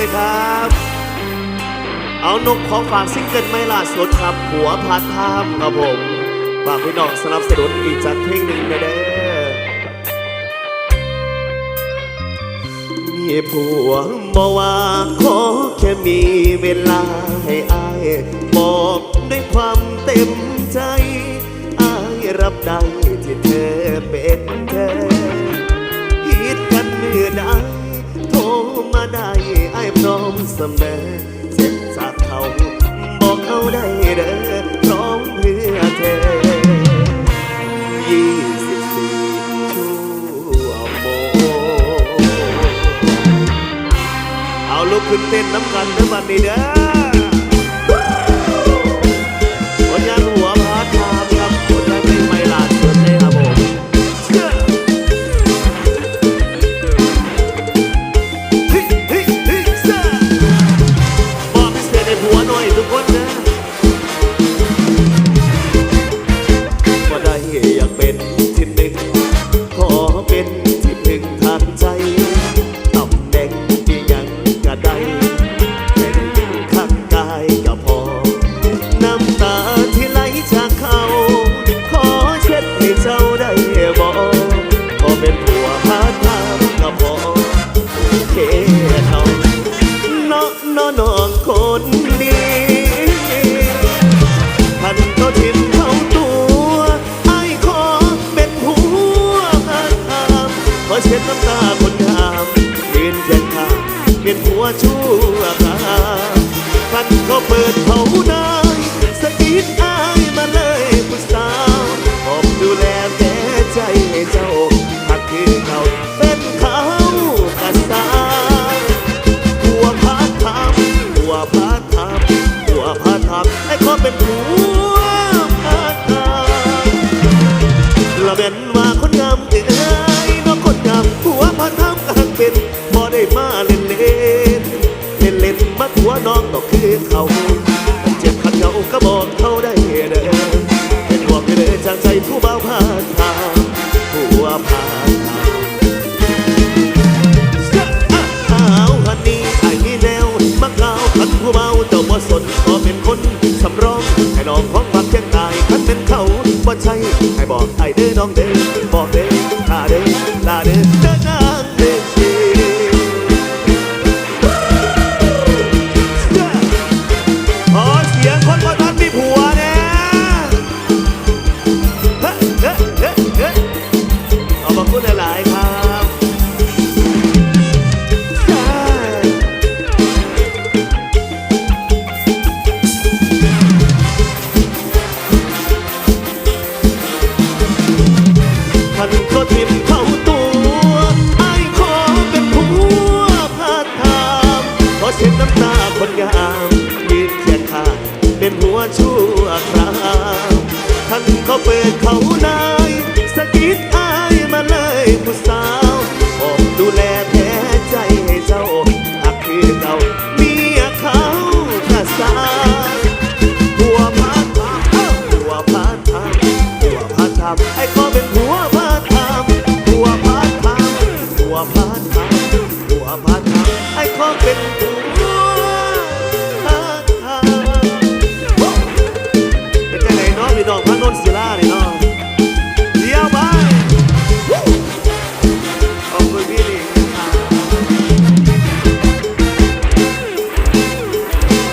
เลยครับ เอานกของฝากซิงเกิลไม่ล่าสุดครับ หัวพาทามครับผมฝากพี่น้องสนับสนุนอีกจัดเพลงหนึ่งนะเด้อมีผัวบอกว่าขอแค่มีเวลาให้อายบอกด้วยความเต็มใจอายรับได้ที่เธอเป็น สมอเสร็จจากเขา บอกเขาได้เด้อพร้อมเพื่อเธอยี่สิบสี่ชั่วโมงเอาลุกขึ้นเต้นน้ำกันเด้อบัดนี้เด้อ น้อน้องน้องคนดีท่านก็ทิมเขาตัวไอ้ขอเป็นหัวงามขอเช็ดน้ำตาคนงามยืนเคียงข้างเป็นหัวชู ว่าคนงามเอ้ยน้องคนงามหัวพาทำกางเป็นพอได้มาเล่นเล่นเล่นเล่นมาหัวน้องดอกคือเขาเจ็บขัดเขาก็บอกเขาได้เด้อเป็นห่วงเด้อจากใจผู้บ่าวพาทำหัวพาทำอ้าวฮันนี่ไอ้นี่แนวมักาวคันผู้เบาเจ้าบ่สน บอกไอ้เด้อน้ ท่านก็ทิมเข้าตัวไอ้ขอเป็นผัวพาทามขอเช็ดน้ำตาคนงามยืนเคียงข้างเป็นหัวชั่วคราวท่านเขาเปิดเขานายสกิด